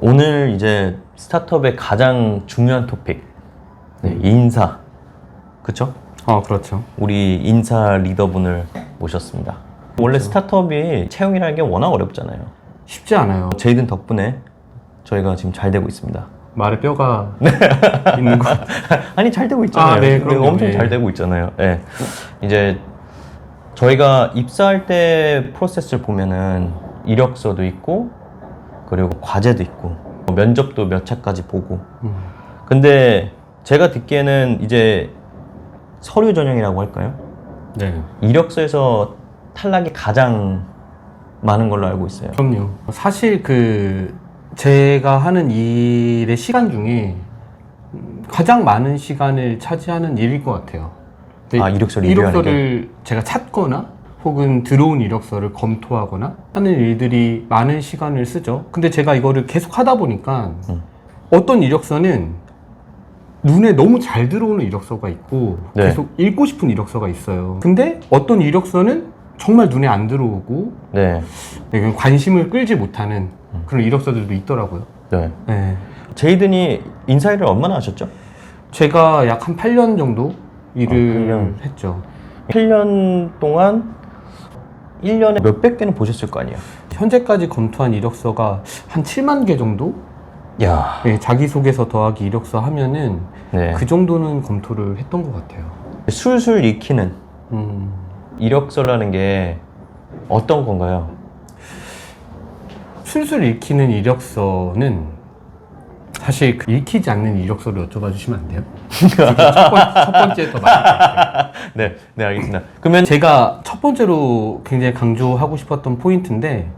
오늘 이제 스타트업의 가장 중요한 토픽 네, 인사 그쵸? 아 그렇죠. 우리 인사 리더분을 모셨습니다 원래 스타트업이 채용이라는 게 워낙 어렵잖아요 쉽지 않아요. 제이든 덕분에 저희가 지금 잘 되고 있습니다 말에 뼈가 있는 것. 아니 잘 되고 있잖아요 아, 네, 그럼요. 엄청 예. 잘 되고 있잖아요 예. 이제 저희가 입사할 때 프로세스를 보면은 이력서도 있고 그리고 과제도 있고 면접도 몇 차까지 보고 음. 근데 제가 듣기에는 이제 서류 전형이라고 할까요? 네. 이력서에서 탈락이 가장 많은 걸로 알고 있어요. 그럼요. 사실 그 제가 하는 일의 시간 중에 음, 가장 많은 시간을 차지하는 일일 것 같아요. 아, 이력서를 이력서를 제가 찾거나 혹은 들어온 이력서를 검토하거나 하는 일들이 많은 시간을 쓰죠. 근데 제가 이거를 계속 하다 보니까 음. 어떤 이력서는 눈에 너무 잘 들어오는 이력서가 있고 네. 계속 읽고 싶은 이력서가 있어요. 근데 어떤 이력서는 정말 눈에 안 들어오고 네, 네, 관심을 끌지 못하는 그런 이력서들도 있더라고요. 네. 네. 제이든이 인사일을 얼마나 하셨죠? 제가 약 한 8년 정도 일을 아, 8년. 했죠. 1년 동안 1년에 몇백 개는 보셨을 거 아니에요? 현재까지 검토한 이력서가 한 7만 개 정도? 야, 네, 자기소개서 더하기 이력서 하면은 네. 그 정도는 검토를 했던 것 같아요. 술술 익히는 음, 이력서라는 게 어떤 건가요? 술술 읽히는 이력서는 사실 그 읽히지 않는 이력서를 여쭤봐 주시면 안 돼요? 그게 첫, 번, 첫 번째 더 같아요. 네, 네 알겠습니다. 그러면 제가 첫 번째로 굉장히 강조하고 싶었던 포인트인데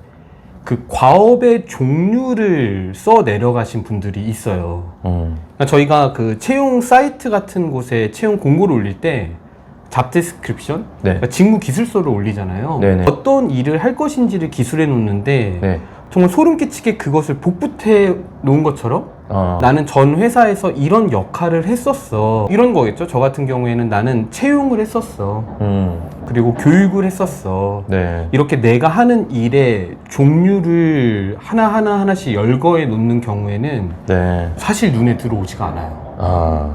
그 과업의 종류를 써 내려가신 분들이 있어요. 음, 그러니까 저희가 그 채용 사이트 같은 곳에 채용 공고를 올릴 때 잡데스크립션, 네, 그러니까 직무 기술서를 올리잖아요. 네네. 어떤 일을 할 것인지를 기술해 놓는데 네. 정말 소름 끼치게 그것을 복붙해 놓은 것처럼 어, 나는 전 회사에서 이런 역할을 했었어. 이런 거겠죠. 저 같은 경우에는 나는 채용을 했었어. 음, 그리고 교육을 했었어. 네, 이렇게 내가 하는 일의 종류를 하나하나 하나씩 열거해 놓는 경우에는 네. 사실 눈에 들어오지가 않아요. 아,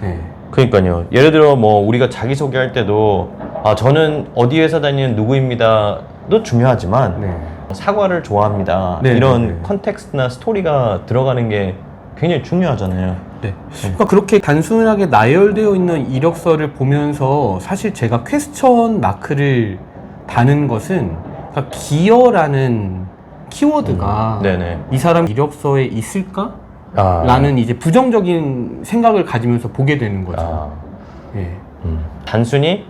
네. 그러니까요. 예를 들어 뭐 우리가 자기 소개할 때도 아 저는 어디 회사 다니는 누구입니다도 중요하지만 네. 사과를 좋아합니다. 네, 이런 네, 네. 컨텍스트나 스토리가 들어가는 게 굉장히 중요하잖아요. 네. 그러니까 그렇게 단순하게 나열되어 있는 이력서를 보면서 사실 제가 퀘스천 마크를 다는 것은 그러니까 기여라는 키워드가 네네. 이 사람 이력서에 있을까? 아, 라는 이제 부정적인 생각을 가지면서 보게 되는 거죠. 아, 예. 음. 단순히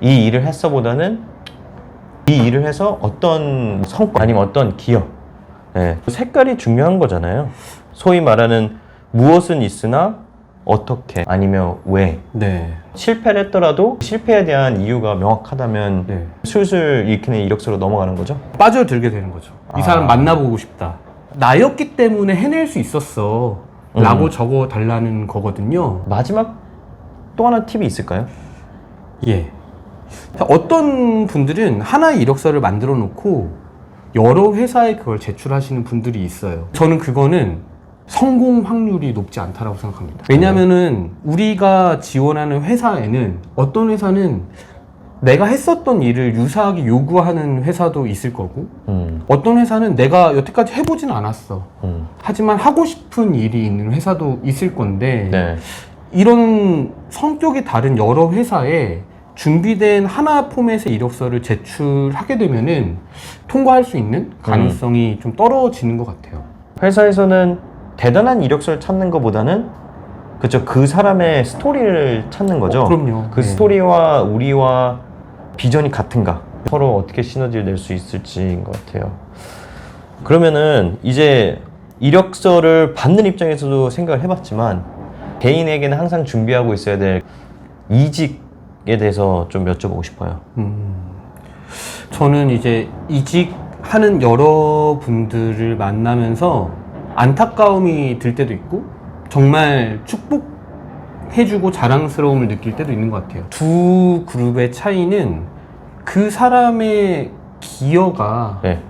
이 일을 했어보다는 이 일을 해서 어떤 성과 아니면 어떤 기여, 네. 색깔이 중요한 거잖아요. 소위 말하는 무엇은 있으나 어떻게 아니면 왜 네. 실패를 했더라도 실패에 대한 이유가 명확하다면 네. 술술 읽히는 이력서로 넘어가는 거죠. 빠져들게 되는 거죠. 이 아. 사람 만나보고 싶다. 나였기 때문에 해낼 수 있었어. 음. 라고 적어 달라는 거거든요. 마지막 또 하나 팁이 있을까요? 예. 자, 어떤 분들은 하나의 이력서를 만들어 놓고 여러 회사에 그걸 제출하시는 분들이 있어요. 저는 그거는 성공 확률이 높지 않다라고 생각합니다. 왜냐면은 우리가 지원하는 회사에는 어떤 회사는 내가 했었던 일을 유사하게 요구하는 회사도 있을 거고 음, 어떤 회사는 내가 여태까지 해보진 않았어. 음, 하지만 하고 싶은 일이 있는 회사도 있을 건데 네, 이런 성격이 다른 여러 회사에 준비된 하나 포맷의 이력서를 제출하게 되면은 통과할 수 있는 가능성이 좀 떨어지는 것 같아요. 회사에서는 대단한 이력서를 찾는 것보다는 그죠 그 사람의 스토리를 찾는 거죠. 어, 그럼요. 그 네. 스토리와 우리와 비전이 같은가 서로 어떻게 시너지를 낼 수 있을지인 것 같아요. 그러면은 이제 이력서를 받는 입장에서도 생각을 해봤지만 개인에게는 항상 준비하고 있어야 될 이직 에 대해서 좀 여쭤보고 싶어요. 음, 저는 이제 이직하는 여러분들을 만나면서 안타까움이 들 때도 있고 정말 축복해주고 자랑스러움을 느낄 때도 있는 것 같아요. 두 그룹의 차이는 그 사람의 기여가 네.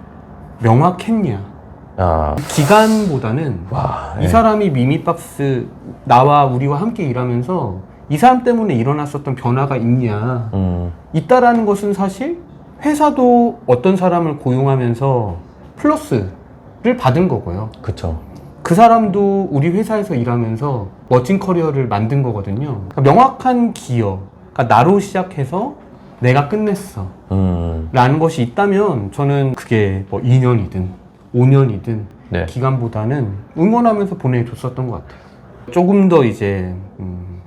명확했냐 아, 기간보다는 와, 이 예. 사람이 미미박스 나와 우리와 함께 일하면서 이 사람 때문에 일어났었던 변화가 있냐 음, 있다라는 것은 사실 회사도 어떤 사람을 고용하면서 플러스를 받은 거고요. 그쵸. 그 사람도 우리 회사에서 일하면서 멋진 커리어를 만든 거거든요. 그러니까 명확한 기여, 그러니까 나로 시작해서 내가 끝냈어. 음, 라는 것이 있다면 저는 그게 뭐 2년이든 5년이든 네. 기간보다는 응원하면서 보내줬었던 것 같아요. 조금 더 이제 음,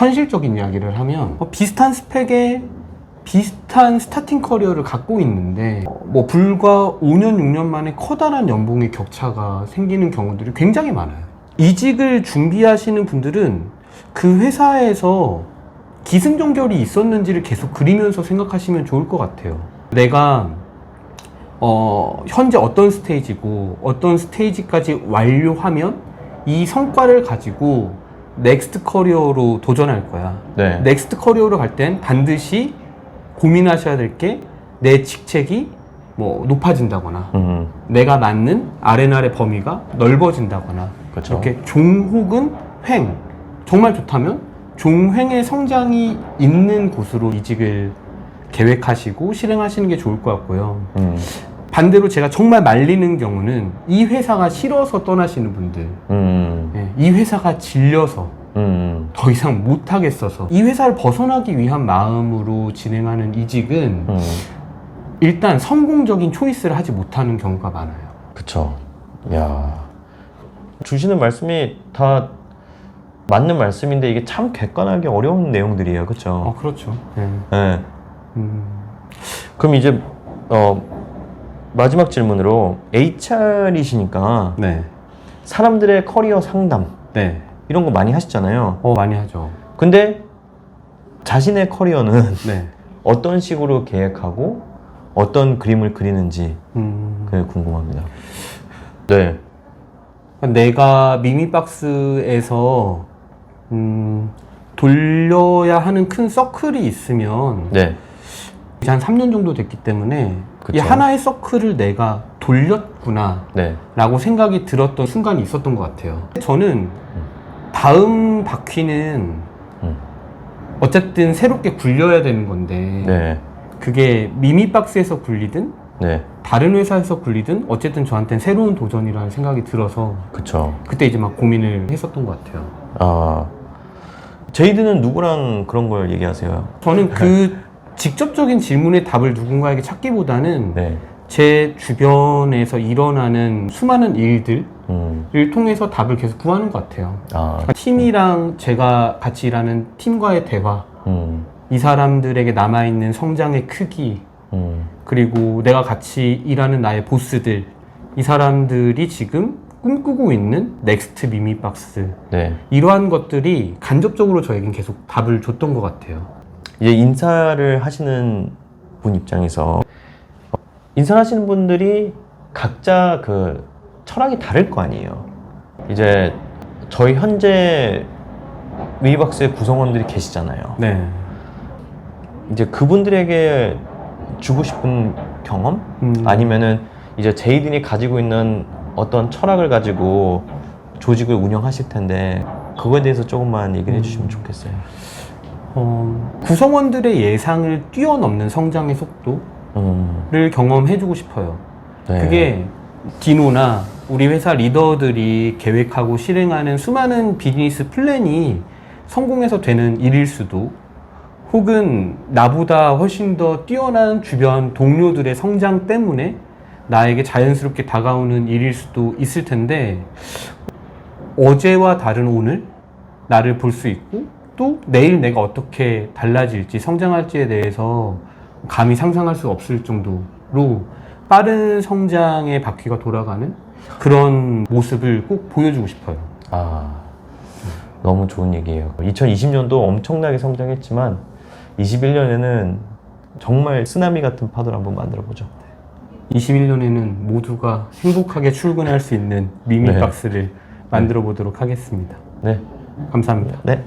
현실적인 이야기를 하면 뭐 비슷한 스펙의 비슷한 스타팅 커리어를 갖고 있는데 어, 뭐 불과 5년 6년 만에 커다란 연봉의 격차가 생기는 경우들이 굉장히 많아요. 이직을 준비하시는 분들은 그 회사에서 기승전결이 있었는지를 계속 그리면서 생각하시면 좋을 것 같아요. 내가 어, 현재 어떤 스테이지고 어떤 스테이지까지 완료하면 이 성과를 가지고 넥스트 커리어로 도전할 거야. 네. 넥스트 커리어로 갈 땐 반드시 고민하셔야 될 게 내 직책이 뭐 높아진다거나 음, 내가 맡는 아레나의 범위가 넓어진다거나 그쵸. 이렇게 종 혹은 횡 정말 좋다면 종횡의 성장이 있는 곳으로 이직을 계획하시고 실행하시는 게 좋을 것 같고요. 음, 반대로 제가 정말 말리는 경우는 이 회사가 싫어서 떠나시는 분들, 음, 예, 이 회사가 질려서 음, 더 이상 못하겠어서 이 회사를 벗어나기 위한 마음으로 진행하는 이직은 음, 일단 성공적인 초이스를 하지 못하는 경우가 많아요. 그쵸. 야 주시는 말씀이 다 맞는 말씀인데 이게 참 객관하기 어려운 내용들이에요. 그쵸. 어, 그렇죠. 예. 네. 음, 그럼 이제 어, 마지막 질문으로 HR이시니까 네. 사람들의 커리어 상담 네. 이런 거 많이 하시잖아요. 어, 많이 하죠. 근데 자신의 커리어는 네. 어떤 식으로 계획하고 어떤 그림을 그리는지 음, 그게 궁금합니다. 네. 내가 미미박스에서 음, 돌려야 하는 큰 서클이 있으면 네. 이제 한 3년 정도 됐기 때문에 그쵸. 이 하나의 서클을 내가 돌렸구나 네. 라고 생각이 들었던 순간이 있었던 것 같아요. 저는 다음 바퀴는 음. 어쨌든 새롭게 굴려야 되는 건데 네. 그게 미미박스에서 굴리든 네. 다른 회사에서 굴리든 어쨌든 저한테는 새로운 도전이라는 생각이 들어서 그쵸. 그때 이제 막 고민을 했었던 것 같아요. 아. 제이드는 누구랑 그런 걸 얘기하세요? 저는 그 직접적인 질문의 답을 누군가에게 찾기보다는 네. 제 주변에서 일어나는 수많은 일들을 음. 통해서 답을 계속 구하는 것 같아요. 아. 팀이랑 제가 같이 일하는 팀과의 대화, 음. 이 사람들에게 남아있는 성장의 크기, 음. 그리고 내가 같이 일하는 나의 보스들, 이 사람들이 지금 꿈꾸고 있는 넥스트 미미박스, 네. 이러한 것들이 간접적으로 저에겐 계속 답을 줬던 것 같아요. 이제 인사를 하시는 분 입장에서 어, 인사를 하시는 분들이 각자 그 철학이 다를 거 아니에요. 이제 저희 현재 위박스의 구성원들이 계시잖아요. 네. 이제 그분들에게 주고 싶은 경험 음. 아니면은 이제 제이든이 가지고 있는 어떤 철학을 가지고 조직을 운영하실 텐데 그거에 대해서 조금만 얘기를 해주시면 좋겠어요. 어, 구성원들의 예상을 뛰어넘는 성장의 속도를 음, 경험해주고 싶어요. 네. 그게 디노나 우리 회사 리더들이 계획하고 실행하는 수많은 비즈니스 플랜이 성공해서 되는 일일 수도 혹은 나보다 훨씬 더 뛰어난 주변 동료들의 성장 때문에 나에게 자연스럽게 다가오는 일일 수도 있을 텐데 어제와 다른 오늘 나를 볼 수 있고 또 내일 내가 어떻게 달라질지 성장할지에 대해서 감히 상상할 수 없을 정도로 빠른 성장의 바퀴가 돌아가는 그런 모습을 꼭 보여주고 싶어요. 아, 너무 좋은 얘기예요. 2020년도 엄청나게 성장했지만 21년에는 정말 쓰나미 같은 파도를 한번 만들어 보죠. 21년에는 모두가 행복하게 출근할 수 있는 미미박스를 만들어 보도록 하겠습니다. 네, 감사합니다. 네.